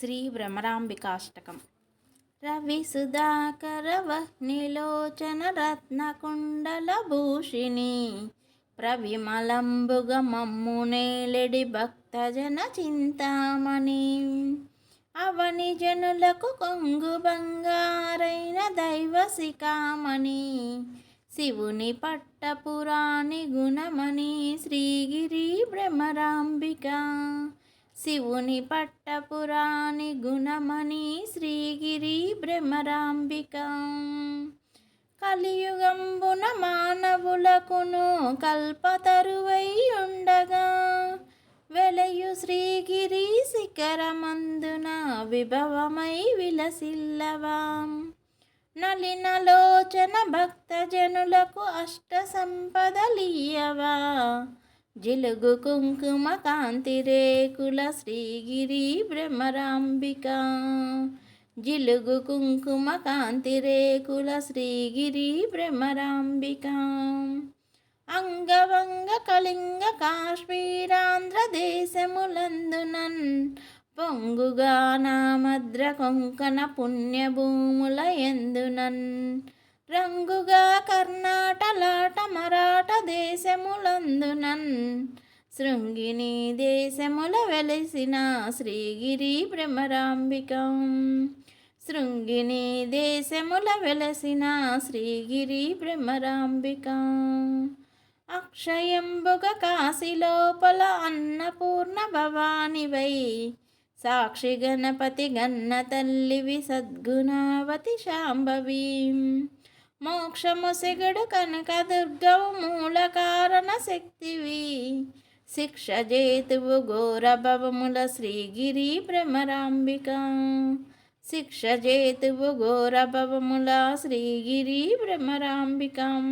శ్రీ భ్రమరాంబికాష్టకం రవి సుధాకర వహ్నిలోచన రత్నకుండల భూషిణి. ప్రవిమలంబుగ మమ్మునేలెడి భక్తజన చింతామణి. అవని జనులకు కొంగు బంగారైన దైవ శిఖామణి. శివుని పట్టపురాణి గుణమణి శ్రీగిరి భ్రమరాంబిక. శివుని పట్టపురాణి గుణమణి శ్రీగిరి బ్రహ్మరాంబిక. కలియుగంబున మానవులకును కల్పతరువై ఉండగా వెలయు శ్రీగిరి శిఖరమందున విభవమై విలసిల్లవాం. నలినలోచన భక్తజనులకు అష్ట సంపదలీయవా జిలుగు కుంకుమ కాంతి రేకుల శ్రీగిరి బ్రహ్మరాంబిక. జిలుగు కుంకుమ కాంతి రేకుల శ్రీగిరి బ్రహ్మరాంబిక. అంగవంగ కళింగ కాశ్మీరాంధ్ర దేశములందునన్ పొంగుగా నామద్ర కొంకణ పుణ్యభూముల ఎందునన్ రంగుగా కర్ణాటలాట మరాఠ దేశములందునన్. శృంగిని దేశముల వెలిసిన శ్రీగిరి బ్రహ్మరాంబికం. శృంగిని దేశముల వెలసిన శ్రీగిరి బ్రహ్మరాంబికం. అక్షయంబుగ కాశీ లోపల అన్నపూర్ణ భవానివై. సాక్షి గణపతి గన్న తల్లివి సద్గుణావతి శాంభవి. మోక్షము సిగడు కనుక దుర్గవు మూల కారణ శక్తివి. శిక్ష జేతువు ఘోర భవముల శ్రీగిరి భ్రమరాంబిక. శిక్ష జేతువు ఘోర భవముల శ్రీగిరి భ్రమరాంబికం.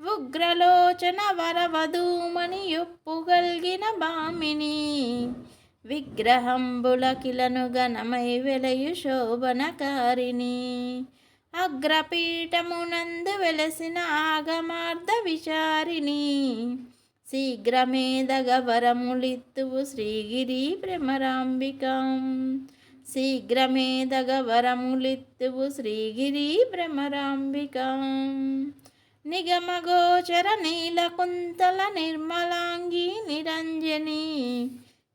ఉగ్రలోచన వరవధూమని యొప్పుగల్గిన భామిని విగ్రహంబుల కిలను గణమై వెలయు శోభనకారిణి. అగ్రపీఠమునందు వెలసిన ఆగమార్థ విచారిణి. శీఘ్రమేదగవరములిత్తువు శ్రీగిరి భ్రమరాంబికం. శీఘ్రమేదగవరములిత్తువు శ్రీగిరి భ్రమరాంబికం. నిగమగోచర నీలకుంతల నిర్మలాంగి నిరంజని.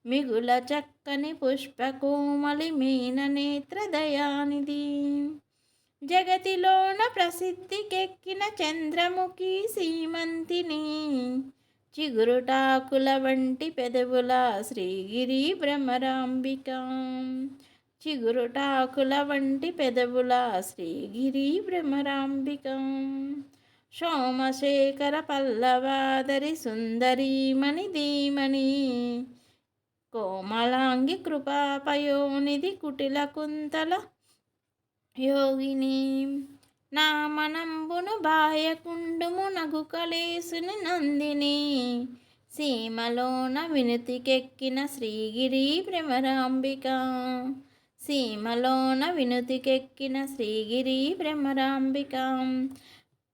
మిగుల చక్కని పుష్పకోమలి మీన నేత్ర దయానిధి. జగతిలోన ప్రసిద్ధికెక్కిన చంద్రముఖి సీమంతిని చిగురుటాకుల వంటి పెదవుల శ్రీగిరి భ్రమరాంబిక చిగురుటాకుల వంటి పెదవుల శ్రీగిరి భ్రమరాంబికం సోమశేఖర పల్లవాదరి సుందరీమణి ధీమణి కోమలాంగి కృపాపయోనిధి కుటిల కుంతల యోగిని నా మనంబును బాయకుండుము నగు కలేసుని నందిని. సీమలోన వినుతికెక్కిన శ్రీగిరి భ్రమరాంబిక. సీమలోన వినుతికెక్కిన శ్రీగిరి భ్రమరాంబిక.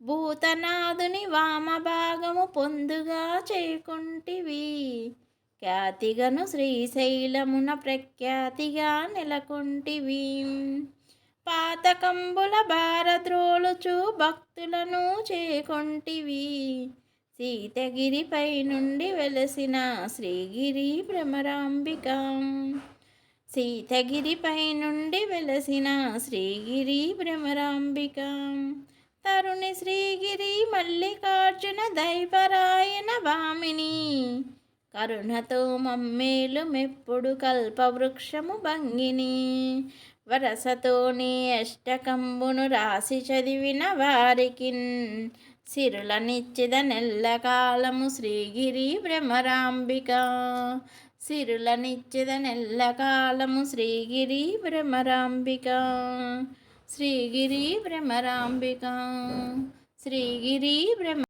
భూతనాథుని వామభాగము పొందుగా చేకుంటివి. ఖ్యాతిగను శ్రీశైలమున ప్రఖ్యాతిగా నెలకొంటివి. పాతకంబుల భారద్రోలుచు భక్తులను చేకొంటివి. సీతగిరిపై నుండి వెలసిన శ్రీగిరి భ్రమరాంబిక. సీతగిరిపై నుండి వెలసిన శ్రీగిరి భ్రమరాంబిక. తరుణి శ్రీగిరి మల్లికార్జున దైవరాయన భామిని కరుణతో మమ్మేలు మెప్పుడు కల్పవృక్షము భంగిని. వరసతోని అష్టకంబును రాసి చదివిన వారికి సిరులనిచ్చిద నెల్లకాలము శ్రీగిరి భ్రమరాంబిక సిరులనిచ్చిద నెల్లకాలము శ్రీగిరి భ్రమరాంబిక శ్రీగిరి భ్రమరాంబిక శ్రీగిరి భ్రమ